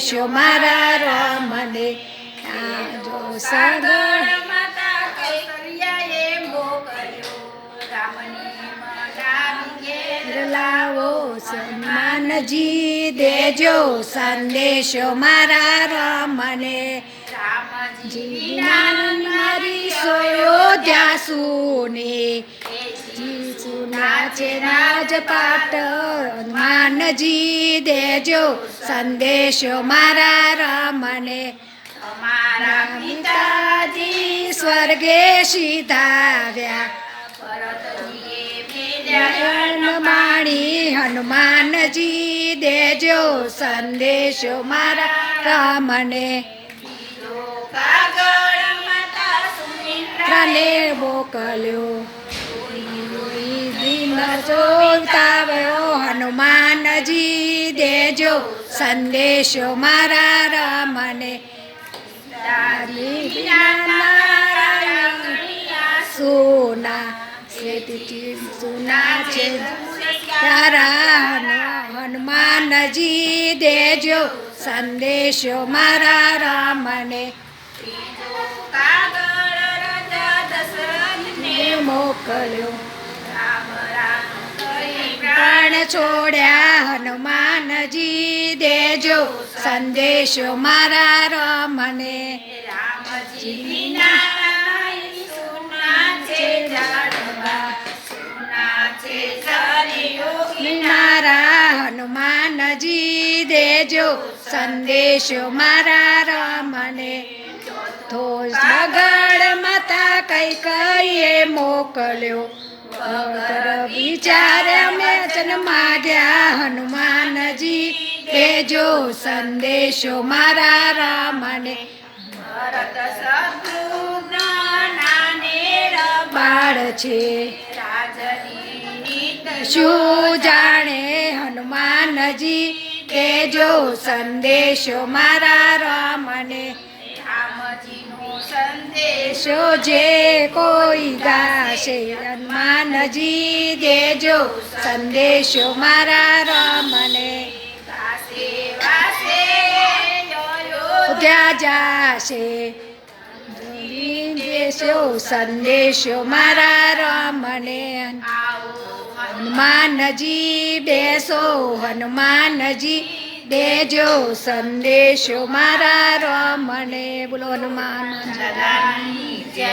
સંદેશો મારા રામને આજો સાગર. માતા કૌશલ્યાએ મોકલ્યો રામની લાવો સન્માનજી, દેજો સંદેશો મારા રામને. રામજી મારી સોયો સુને નાચે નાચ પાટ માનજી દેજો સંદેશો મારા રામને. અમારા પિતાજી સ્વર્ગે સીધાવ્યા. માણી હનુમાનજી દેજો સંદેશો મારા રામને. કાગળ માતા મોકલ્યો. ચોતાવ્યો હનુમાનજી દેજો સંદેશો મારા રામને. સોના સોના છે. તારા હન- હનુમાનજી દેજો સંદેશો મારા રામને. મોકલ્યો. રામ રામ. પ્રાણ છોડ્યા હનુમાનજી દેજો. સંદેશો મારા રમને. રામજી મારા હનુમાનજી દેજો. સંદેશો મારા રમને. તો સગળ માતા કઈ કઈએ મોકલ્યો. વિચારે મેં જન્માડ્યા હનુમાનજી. દેજો સંદેશો મારા રામને. ભરત બાળ છે શું જાણે હનુમાનજી? દેજો સંદેશો મારા રામને. રામજીનો સંદેશ જે કોઈ ગાશે હનુમાનજી દેજો સંદેશો મારા રામને. ત્યાં જાશે દેશો સંદેશો મારા રામને. હનુમાનજી બેસો હનુમાનજી દેજો સંદેશો મારા રમણે. બોલો હનુમાન. જય.